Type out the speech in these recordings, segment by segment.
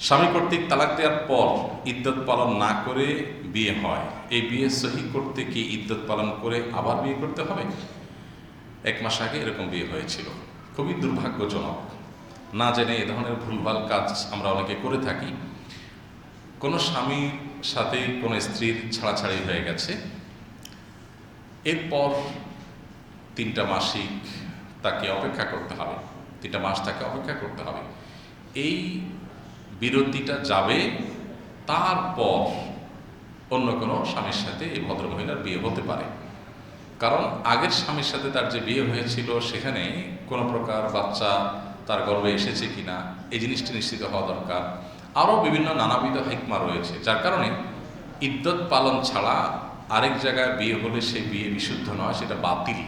স্বামী কর্তৃক তালাক দেওয়ার পর ইদ্যত পালন না করে বিয়ে হয়। এই বিয়ে সহি করতে কি ইদ্যত পালন করে আবার বিয়ে করতে হবে? এক মাস আগে এরকম বিয়ে হয়েছিল। খুবই দুর্ভাগ্যজনক। না জেনে এ ধরনের ভুলভাল কাজ আমরা অনেকে করে থাকি। কোনো স্বামীর সাথে কোনো স্ত্রীর ছাড়াছাড়ি হয়ে গেছে। এরপর তিনটা মাসিক তাকে অপেক্ষা করতে হবে। তিনটা মাস তাকে অপেক্ষা করতে হবে। এই বিরতিটা যাবে, তারপর অন্য কোনো স্বামীর সাথে এই ভদ্রমহিলার বিয়ে হতে পারে। কারণ আগের স্বামীর সাথে তার যে বিয়ে হয়েছিল, সেখানে কোনো প্রকার বাচ্চা তার গর্ভে এসেছে কিনা, এই জিনিসটি নিশ্চিত হওয়া দরকার। আরও বিভিন্ন নানাবিধ হিকমা রয়েছে, যার কারণে ইদ্যত পালন ছাড়া আরেক জায়গায় বিয়ে হলে সে বিয়ে বিশুদ্ধ নয়, সেটা বাতিল।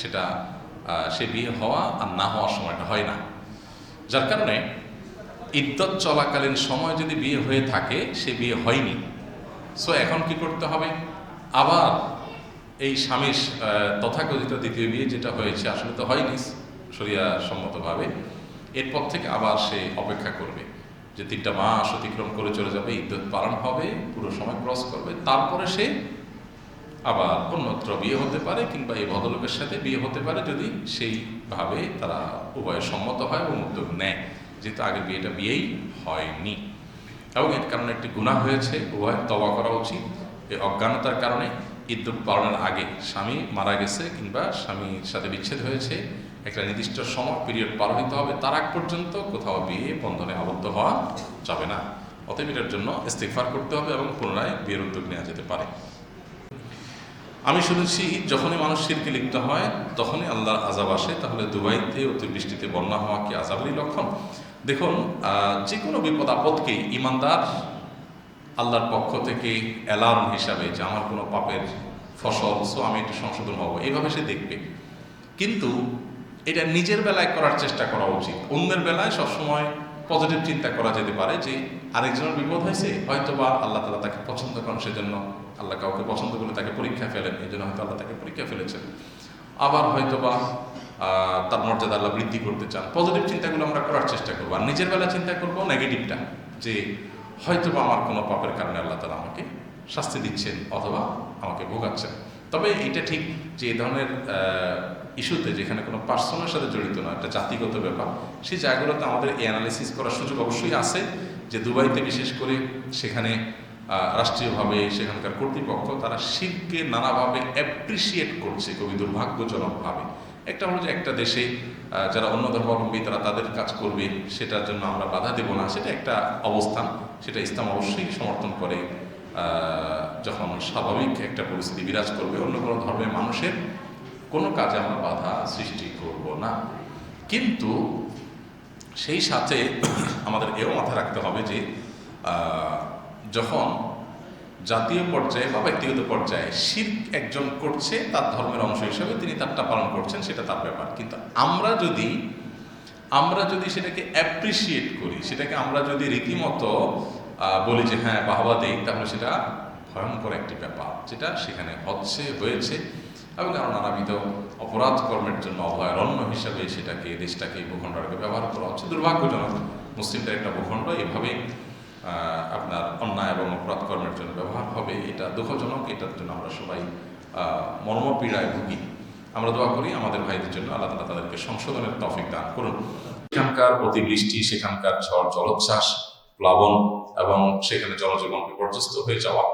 সেটা সে বিয়ে হওয়া আর না হওয়ার সময়টা হয় না। যার কারণে ইদ্যত চলাকালীন সময় যদি বিয়ে হয়ে থাকে, সে বিয়ে হয়নি। সো এখন কি করতে হবে? আবার এই স্বামীর তথাকথিত দ্বিতীয় বিয়ে যেটা হয়েছে, আসলে তো হয়নি সরিয়া সম্মতভাবে এরপর থেকে আবার সে অপেক্ষা করবে যে তিনটা মাস অতিক্রম করে চলে যাবে ইদ্যত পালন হবে, পুরো সময় ক্রস করবে। তারপরে সে আবার অন্যত্র বিয়ে হতে পারে, কিংবা এই ভদ্রলোকের সাথে বিয়ে হতে পারে যদি সেইভাবে তারা উভয় সম্মত হয় এবং উদ্যোগ নেয়। যেহেতু আগের বিয়েটা বিয়েই হয়নি। এবং এর কারণে একটি গুণা হয়েছে উভয় তবা করা উচিত। এই অজ্ঞানতার কারণে ঈদ পালনের আগে স্বামী মারা গেছে কিংবা স্বামীর সাথে বিচ্ছেদ হয়েছে। একটা নির্দিষ্ট সময় পিরিয়ড পার হইতে হবে, তার আগ পর্যন্ত কোথাও বিয়ে বন্ধনে আবদ্ধ হওয়া যাবে না। অতএব এটার জন্য ইস্তেফার করতে হবে এবং পুনরায় বিয়ের উদ্যোগ নেওয়া যেতে পারে। আমি শুনেছি, যখনই মানুষ শিরকে লিপ্ত হয়, তখনই আল্লাহর আজাব আসে। তাহলে দুবাইতে অতিবৃষ্টিতে বন্যা হওয়া কি আজাবেরই লক্ষণ? দেখুন যে কোনো বিপদ আপদকেই ইমানদার আল্লাহর পক্ষ থেকে অ্যালার্ম হিসাবে যে আমার কোনো পাপের ফসল সো আমি একটু সংশোধন হব এইভাবে সে দেখবে। কিন্তু এটা নিজের বেলায় করার চেষ্টা করা উচিত। অন্যের বেলায় সবসময় পজিটিভ চিন্তা করা যেতে পারে যে আরেকজনের বিপদ হয়েছে হয়তো বা আল্লাহ তালা তাকে পছন্দ করেন সেজন্য আল্লাহ কাউকে পছন্দ করলে তাকে পরীক্ষা ফেলেন, এই জন্য হয়তো আল্লাহ তাকে পরীক্ষা ফেলেছেন। আবার হয়তো বা তার মর্যাদা আল্লাহ বৃদ্ধি করতে চান। পজিটিভ চিন্তাগুলো আমরা করার চেষ্টা করব। আর নিজের বেলা চিন্তা করব নেগেটিভটা যে হয়তো বা আমার কোনো পাপের কারণে আল্লাহ তালা আমাকে শাস্তি দিচ্ছেন অথবা আমাকে ভোগাচ্ছেন। তবে এটা ঠিক যে এই ধরনের ইস্যুতে যেখানে কোনো পার্সনের সাথে জড়িত না, একটা জাতিগত ব্যাপার সেই জায়গাগুলোতে আমাদের এই অ্যানালিসিস করার সুযোগ অবশ্যই আছে যে দুবাইতে বিশেষ করে সেখানে রাষ্ট্রীয়ভাবে সেখানকার কর্তৃপক্ষ তারা শিল্পকে নানাভাবে অ্যাপ্রিসিয়েট করছে কবি দুর্ভাগ্যজনকভাবে। একটা হলো যে একটা দেশে যারা অন্য ধর্মাবলম্বী তারা তাদের কাজ করবে, সেটার জন্য আমরা বাধা দেব না। সেটা একটা অবস্থান, সেটা ইসলাম অবশ্যই সমর্থন করে যখন স্বাভাবিক একটা পরিস্থিতি বিরাজ করবে। অন্য কোনো ধর্মের মানুষের কোনো কাজে আমরা বাধা সৃষ্টি করব না। কিন্তু সেই সাথে আমাদের এও মাথায় রাখতে হবে যে যখন জাতীয় পর্যায়ে বা ব্যক্তিগত পর্যায়ে শির্ক একজন করছে, তার ধর্মের অংশ হিসেবে তিনি তারটা পালন করছেন, সেটা তার ব্যাপার। কিন্তু আমরা যদি আমরা যদি সেটাকে অ্যাপ্রিসিয়েট করি, সেটাকে আমরা যদি রীতিমতো বলি যে হ্যাঁ বাহবা দেই, তাহলে সেটা ভয়ঙ্কর একটি ব্যাপার, যেটা সেখানে হচ্ছে, হয়েছে। এবং আরও নানাবিধ অপরাধ কর্মের জন্য অভয়ারণ্য হিসাবে সেটাকে, দেশটাকে, ভূখণ্ডটাকে ব্যবহার করা হচ্ছে। দুর্ভাগ্যজনক, মুসলিমদের একটা ভূখণ্ড এভাবে আপনার অন্যায় এবং অপরাধ কর্মের জন্য ব্যবহার হবে, এটা দুঃখজনক, এটার জন্য আমরা সবাই মর্মপীড়ায় ভুগি। আমরা দোয়া করি আমাদের ভাইদের জন্য আল্লাহ তালা তাদেরকে সংশোধনের তফিক দান করুন। সেখানকার অতিবৃষ্টি, সেখানকার ঝড়, জলোচ্ছ্বাস, প্লাবন এবং সেখানে জনজীবন বিপর্যস্ত হয়ে যাওয়া,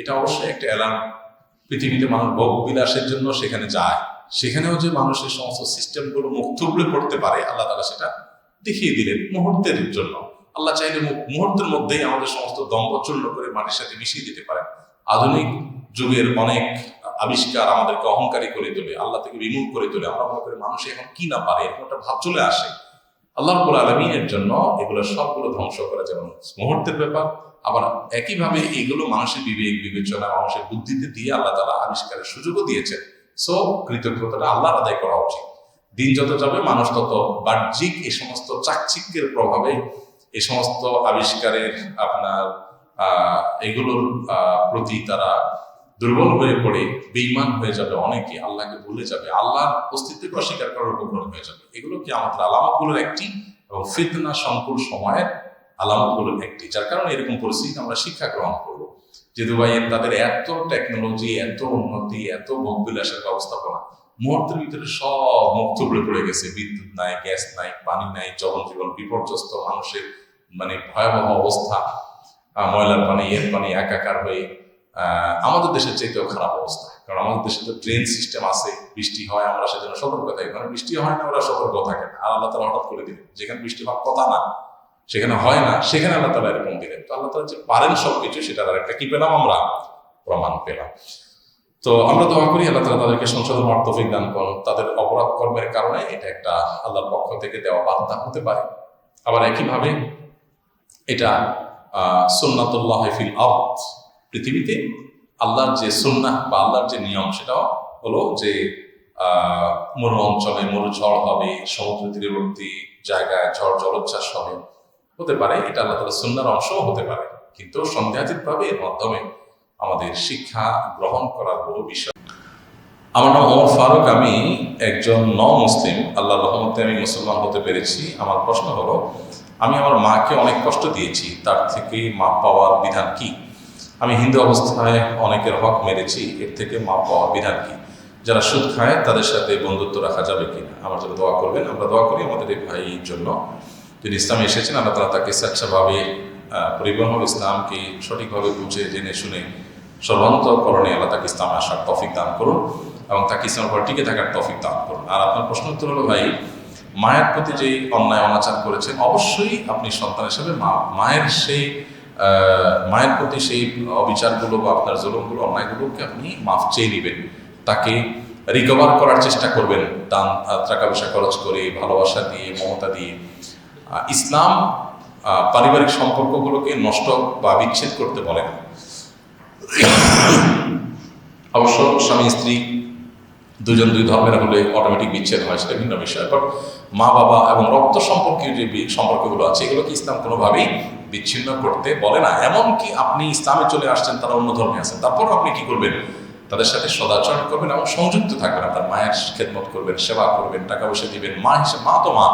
এটা অবশ্যই একটা অ্যালার্ম পৃথিবীতে মানুষ ভোগ বিলাসের জন্য সেখানে যায়, সেখানেও যে মানুষের সমস্ত সিস্টেমগুলো মুখ থুবড়ে পড়তে পারে, আল্লাহ তালা সেটা দেখিয়ে দিলেন মুহূর্তের জন্য। আল্লাহ চাইলে মুহূর্তের মধ্যেই আমাদের সমস্ত দম্ভ চূর্ণ করে মাটির সাথে মিশিয়ে দিতে পারেন আধুনিক যুগের অনেক আবিষ্কার আমাদেরকে অহংকারী করে তোলে, আল্লাহ থেকে বিমুখ করে তোলে। আমরা মনে করি মানুষ এখন কি না পারে, এরকম একটা ভাব চলে আসে। আল্লাহ রব্বুল আলমিনের জন্য এগুলো সবগুলো ধ্বংস করা যেমন মুহূর্তের ব্যাপার, আবার একইভাবে এগুলো মানুষের বিবেক, বিবেচনা, মানুষের বুদ্ধিতে দিয়ে আল্লাহ তারা আবিষ্কারের সুযোগও দিয়েছেন। সো, কৃতজ্ঞতাটা আল্লাহর আদায় করা উচিত। দিন যত যাবে, মানুষ তত বাহ্যিক এই সমস্ত চাকচিক্যের প্রভাবে এই সমস্ত আবিষ্কারের আপনার এগুলোর প্রতি তারা দুর্বল হয়ে পড়ে বেইমান হয়ে যাবে অনেকে, আল্লাহকে ভুলে যাবে, আল্লাহর অস্তিত্বকে অস্বীকার করার উপক্রম হয়ে যাবে। এগুলো কি আমাদের আলামতগুলোর একটি এবং ফিতনা সংকুল সময়ের আলামতগুলোর একটি, যার কারণে এরকম পরিস্থিতি আমরা শিক্ষা গ্রহণ করব। যে দুবাইয়ের তাদের এত টেকনোলজি এত উন্নতি, এত ভোগবিলাসের ব্যবস্থাপনা মুহূর্তের ভিতরে সব মুক্ত উপরে পড়ে গেছে। বিদ্যুৎ নাই, গ্যাস নাই, পানি নাই জনজীবন বিপর্যস্ত মানুষের মানে ভয়াবহ অবস্থা। ময়লার পানি, এর পানি একাকার হয়ে আমাদের দেশের চাইতেও খারাপ অবস্থা। কারণ আমাদের দেশে তো ট্রেন সিস্টেম আছে, বৃষ্টি হয়, আমরা সেজন্য সতর্ক থাকি। মানে বৃষ্টি হয় না, ওরা সতর্ক থাকে না। আর আল্লাহ তালা হঠাৎ করে দিলেন, যেখানে বৃষ্টি হওয়ার কথা না, সেখানে হয় না, সেখানে আল্লাহ তালা এরকম দিলেন। তো আল্লাহ তালা যে পারেন সবকিছু সেটা আর একটা কি পেলাম আমরা? প্রমাণ পেলাম। তো আমরা দোয়া করি আল্লাহ তালা তাদেরকে সংশোধন হওয়ার দান করুন। তাদের অপরাধ কর্মের কারণে এটা একটা আল্লাহর পক্ষ থেকে দেওয়া বার্তা হতে পারে। আবার একইভাবে এটা সুন্নাতুল্লাহ ফিল পৃথিবীতে আল্লাহর যে সুন্নাহ বা আল্লাহর যে নিয়ম সেটা হলো যে মরু অঞ্চলে মরু ঝড় হবে, সমুদ্র তীরবর্তী জায়গায় ঝড় জলোচ্ছ্বাস হবে। হতে পারে, এটা আল্লাহ তালা সুন্নার অংশও হতে পারে। কিন্তু সন্দেহাতীতভাবে এর মাধ্যমে আমাদের শিক্ষা গ্রহণ করার বহু বিষয়। আমার নাম ওমর ফারুক, আমি একজন ন মুসলিম আল্লাহ রহমতে আমি মুসলমান হতে পেরেছি। আমার প্রশ্ন হলো, আমি আমার মাকে অনেক কষ্ট দিয়েছি, তার থেকে মাপ পাওয়ার বিধান কি? আমি হিন্দু অবস্থায় অনেকের হক মেরেছি, এর থেকে মাপ পাওয়ার বিধান কি? যারা সুদ খায়, তাদের সাথে বন্ধুত্ব রাখা যাবে কি না আমার জন্য দোয়া করবেন। আমরা দোয়া করি আমাদের এই ভাইয়ের জন্য। যিনি ইসলামে এসেছেন, আল্লাহ তারা তাকে স্বেচ্ছাভাবে পরিবহন ইসলামকে সঠিকভাবে বুঝে, জেনে, শুনে সর্বান্তকরণে আল্লাহ তাকে ইসলামে আসার তফিক দান করুন এবং তাকে ইসলামের উপর টিকে থাকার তফিক দান করুন। আর আপনার প্রশ্ন উত্তর হলো, ভাই, মায়ের প্রতি যেই অন্যায় অনাচার করেছেন, অবশ্যই আপনি সন্তান হিসেবে মা, মায়ের সেই মায়ের প্রতি সেই অবিচারগুলো বা আপনার জুলুমগুলো, অন্যায়গুলোকে আপনি মাফ চেয়ে নেবেন। তাকে রিকভার করার চেষ্টা করবেন, দান টাকা পয়সা খরচ করে, ভালোবাসা দিয়ে, মমতা দিয়ে। ইসলাম পারিবারিক সম্পর্কগুলোকে নষ্ট বা বিচ্ছেদ করতে বলে না। অবশ্য স্বামী, স্ত্রী দুজন, দুই ধর্মের হলে অটোমেটিক বিচ্ছেদ হয়, সেটা ভিন্ন বিষয়। বাট মা, বাবা এবং রক্ত সম্পর্কীয় যে সম্পর্কগুলো আছে এগুলোকে ইসলাম কোনোভাবেই বিচ্ছিন্ন করতে বলে না? এমনকি আপনি ইসলামে চলে আসছেন, তারা অন্য ধর্মে আছেন, তারপর আপনি কি করবেন? তাদের সাথে সদাচরণ করবেন এবং সংযুক্ত থাকবেন, আপনার মায়ের খেদমত করবেন, সেবা করবেন, টাকা পয়সা দিবেন, মা হিসেবে, মা তো মা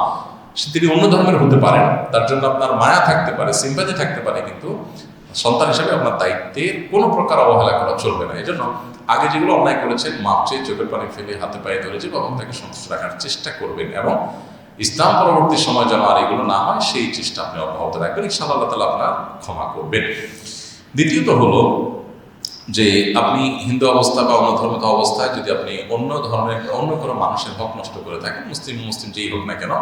তিনি অন্য ধর্মের হতে পারেন, তার জন্য আপনার মায়া থাকতে পারে সিম্পাতি থাকতে পারে, কিন্তু সন্তান হিসেবে আপনার দায়িত্বের কোনো প্রকার অবহেলা করা চলবে না। এই জন্য আগে যেগুলো অন্যায় করেছেন, মাপ চেয়ে চোখের পানি ফেলে হাতে পায়ে ধরে যে তাকে সন্তুষ্ট রাখার চেষ্টা করবেন এবং ইসলাম পরবর্তী সময় যেন আর এগুলো না হয়, সেই চেষ্টা আপনি অব্যাহত রাখবেন। ইনশাআল্লাহ আল্লাহ তালা আপনার ক্ষমা করবেন। দ্বিতীয়ত হলো যে আপনি হিন্দু অবস্থা বা অন্য ধর্মিত অবস্থায় যদি আপনি অন্য ধর্মের, অন্য কোনো মানুষের হক নষ্ট করে থাকেন, মুসলিম মুসলিম যেই হোক না কেন,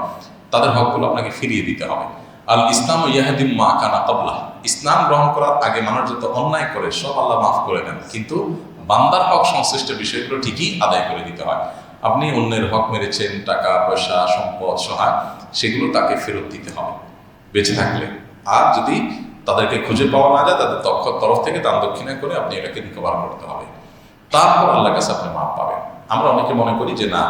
তাদের হকগুলো আপনাকে ফিরিয়ে দিতে হবে। আল ইসলাম ইয়াহাদিম মা কানা কাবলা ইসলাম গ্রহণ করার আগে মানুষ যত অন্যায় করে, সব আল্লাহ মাফ করে দেন। কিন্তু বান্দার হক সংশ্লিষ্ট বিষয়গুলো ঠিকই আদায় করে দিতে হয়। আপনি অন্যের হক মেরেছেন, টাকা, পয়সা, সম্পদ, সহায়, সেগুলো তাকে ফেরত দিতে হবে। বেঁচে থাকলে। আর যদি তাদেরকে খুঁজে পাওয়া না যায়, তাদের তক্ষ তরফ থেকে দান দক্ষিণা করে আপনি এটাকে রিকভার করতে হবে। তারপর আল্লাহর কাছে আপনি মাপ পাবেন। আমরা অনেকে মনে করি যে, না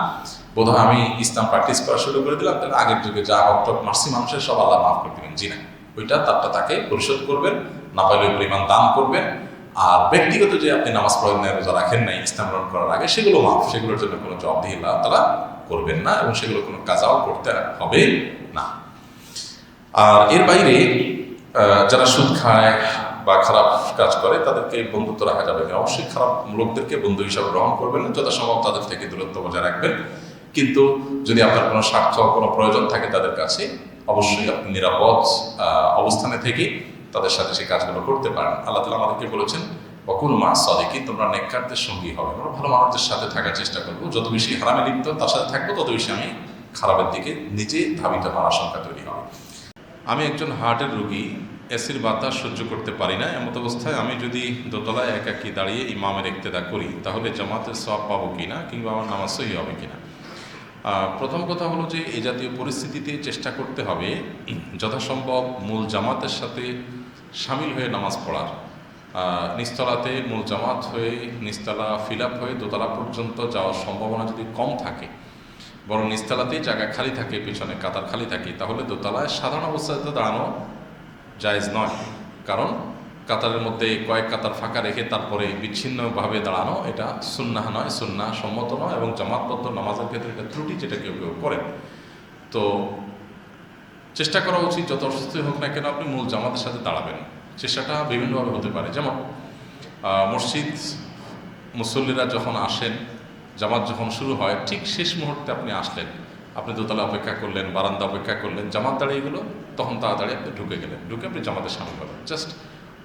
বোধহয় আমি ইসলাম প্র্যাকটিস করা শুরু করে দিলাম তাহলে আগের যুগে যা হক মার্সি মানুষের সব আল্লাহ মাফ করে দিবেন। জি না, ওইটা তারটা তাকে পরিশোধ করবেন, না পাইলে পরিমাণ দান করবেন। আর ব্যক্তিগত যে আপনি নামাজ পড়েন রোজা রাখেন নাই, ইসলাম গ্রহণ করার আগে সেগুলো মাফ, সেগুলোর জন্য কোনো জবাবদিহি আল্লাহ তারা করবেন না এবং সেগুলো কোনো কাজাও করতে হবে না। আর এর বাইরে যারা সুদ খায় বা খারাপ কাজ করে, তাদেরকে বন্ধুত্ব রাখা যাবে অবশ্যই খারাপ লোকদেরকে বন্ধু হিসাবে গ্রহণ করবেন যথাসম্ভব তাদের থেকে দূরত্ব বজায় রাখবেন। কিন্তু যদি আপনার কোনো স্বার্থ কোনো প্রয়োজন থাকে তাদের কাছে, অবশ্যই আপনি নিরাপদ অবস্থানে থেকে তাদের সাথে সেই কাজগুলো করতে পারেন। আল্লাহ তালা আমাদেরকে বলেছেন অকুল মা সদিকি তোমরা নেককারদের সঙ্গী হবে। আমরা ভালো মানুষদের সাথে থাকার চেষ্টা করব। যত বেশি হারামে লিপ্ত তার সাথে থাকব, তত বেশি আমি খারাপের দিকে নিজে ধাবিত হওয়ার আশঙ্কা তৈরি হবে। আমি একজন হার্টের রোগী এসির বাতাস সহ্য করতে পারি না। এমত অবস্থায় আমি যদি দোতলায় একাকি দাঁড়িয়ে ইমামের ইক্তেদা করি, তাহলে জামাতের সব পাবো কিনা কিংবা আমার নামাজ সহি হবে কিনা? প্রথম কথা হলো যে এই জাতীয় পরিস্থিতিতে চেষ্টা করতে হবে যথাসম্ভব মূল জামাতের সাথে সামিল হয়ে নামাজ পড়ার। নিস্তলাতে মূল জামাত হয়ে নিস্তলা ফিল হয়ে দোতলা পর্যন্ত যাওয়ার সম্ভাবনা যদি কম থাকে, বরং নিস্তালাতেই জায়গা খালি থাকে, পেছনে কাতার খালি থাকে, তাহলে দোতলায় সাধারণ অবস্থায় দাঁড়ানো জায়জ নয়। কারণ কাতারের মধ্যে কয়েক কাতার ফাঁকা রেখে তারপরে বিচ্ছিন্নভাবে দাঁড়ানো, এটা সুন্নাহ নয়, সুন্নাহ সম্মত নয় এবং জামাতবদ্ধ নামাজের ক্ষেত্রে এটা ত্রুটি যেটা কেউ কেউ করেন তো চেষ্টা করা উচিত, যত অসুস্থ হোক না কেন আপনি মূল জামাতের সাথে দাঁড়াবেন। চেষ্টাটা বিভিন্নভাবে হতে পারে। যেমন মসজিদ মুসল্লিরা যখন আসেন, জামাত যখন শুরু হয়, ঠিক শেষ মুহূর্তে আপনি আসলেন। আপনি দোতলা অপেক্ষা করলেন, বারান্দা অপেক্ষা করলেন, জামাত দাঁড়িয়ে গেলো তখন তাড়াতাড়ি আপনি ঢুকে গেলেন। ঢুকে আপনি জামাতে সামিল হবেন জাস্ট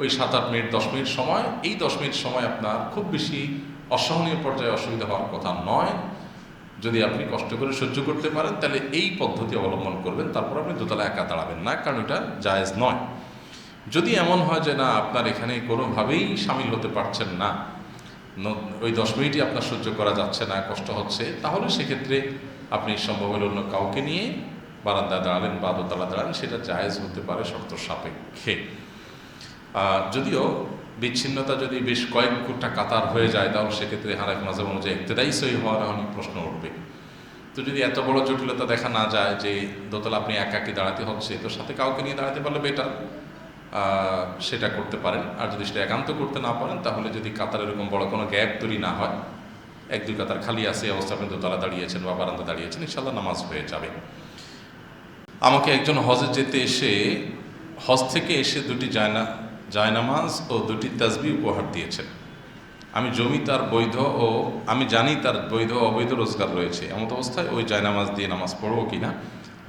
ওই সাত আট মিনিট, দশ মিনিট সময়। এই দশ মিনিট সময় আপনার খুব বেশি অসহনীয় পর্যায়ে অসুবিধা হওয়ার কথা নয়। যদি আপনি কষ্ট করে সহ্য করতে পারেন, তাহলে এই পদ্ধতি অবলম্বন করবেন, তারপর আপনি দোতলা একা দাঁড়াবেন না, কারণ এটা জায়েজ নয়। যদি এমন হয় যে না, আপনার এখানে কোনোভাবেই সামিল হতে পারছেন না ওই দশ মিনিটই আপনার সহ্য করা যাচ্ছে না, কষ্ট হচ্ছে, তাহলে সেক্ষেত্রে আপনি সম্ভব হলে অন্য কাউকে নিয়ে বারান্দায় দাঁড়ালেন বা দোতলা দাঁড়ালেন, সেটা জায়েজ হতে পারে শর্ত সাপেক্ষে যদিও বিচ্ছিন্নতা যদি বেশ কয়েক কোটা কাতার হয়ে যায়, তাহলে সেক্ষেত্রে হারাক মাঝে অনুযায়ী একতেদাই সই হওয়ার অনেক প্রশ্ন উঠবে। তো যদি এত বড় জটিলতা দেখা না যায় যে দোতলা আপনি একাকি দাঁড়াতে হচ্ছে, তো সাথে কাউকে নিয়ে দাঁড়াতে পারলে বেটার সেটা করতে পারেন। আর যদি সেটা একান্ত করতে না পারেন, তাহলে যদি কাতার এরকম বড় কোনো গ্যাপ তৈরি না হয়, এক দুই কাতার খালি আছে অবস্থা আপনি দোতলা দাঁড়িয়েছেন বা বারান্দা দাঁড়িয়েছেন ইনশাল্লাহ নামাজ হয়ে যাবে। আমাকে একজন হজে যেতে এসে, হজ থেকে এসে দুটি জায়না জায়নামাজ ও দুটি তাজবি উপহার দিয়েছেন। আমি জমি তার বৈধ ও আমি জানি তার বৈধ অবৈধ রোজগার রয়েছে। এমত অবস্থায় ওই জায়নামাজ দিয়ে নামাজ পড়ব কি না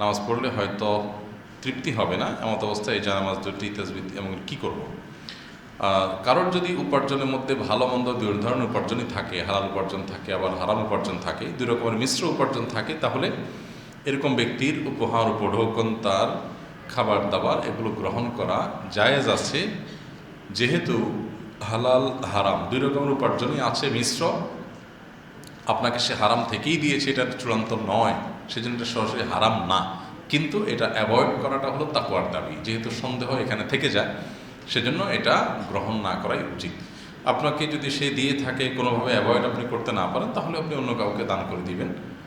নামাজ পড়লে হয়তো তৃপ্তি হবে না? এমত অবস্থায় এই জায়নামাজ, দুটি তাজবি এবং কী করব? কারোর যদি উপার্জনের মধ্যে ভালো মন্দ দুই ধরনের উপার্জনই থাকে, হালাল উপার্জন থাকে, আবার হারাম উপার্জন থাকে, দুই রকমের মিশ্র উপার্জন থাকে, তাহলে এরকম ব্যক্তির উপহার উপঢৌকন তার খাবার দাবার এগুলো গ্রহণ করা জায়েজ আছে। যেহেতু হালাল হারাম, দুই রকমের উপার্জনই আছে মিশ্র। আপনাকে সে হারাম থেকেই দিয়েছে, এটা চূড়ান্ত নয়। সেজন্য এটা সরাসরি হারাম না। কিন্তু এটা অ্যাভয়েড করাটা হলো তাকুয়ার দাবি। যেহেতু সন্দেহ এখানে থেকে যায়, সেজন্য এটা গ্রহণ না করাই উচিত। আপনাকে যদি সে দিয়ে থাকে, কোনোভাবে অ্যাভয়েড আপনি করতে না পারেন, তাহলে আপনি অন্য কাউকে দান করে দিবেন।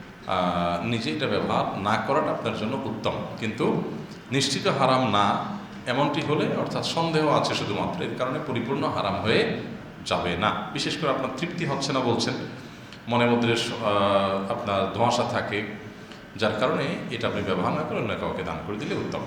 নিজে এটা ব্যবহার না করাটা আপনার জন্য উত্তম। কিন্তু নিশ্চিত হারাম না, এমনটি হলে অর্থাৎ সন্দেহ আছে শুধুমাত্র, এর কারণে পরিপূর্ণ হারাম হয়ে যাবে না। বিশেষ করে আপনার তৃপ্তি হচ্ছে না বলছেন, মনের মধ্যে আপনার ধোঁয়াশা থাকে, যার কারণে এটা আপনি ব্যবহার না করে অন্য কাউকে দান করে দিলে উত্তম।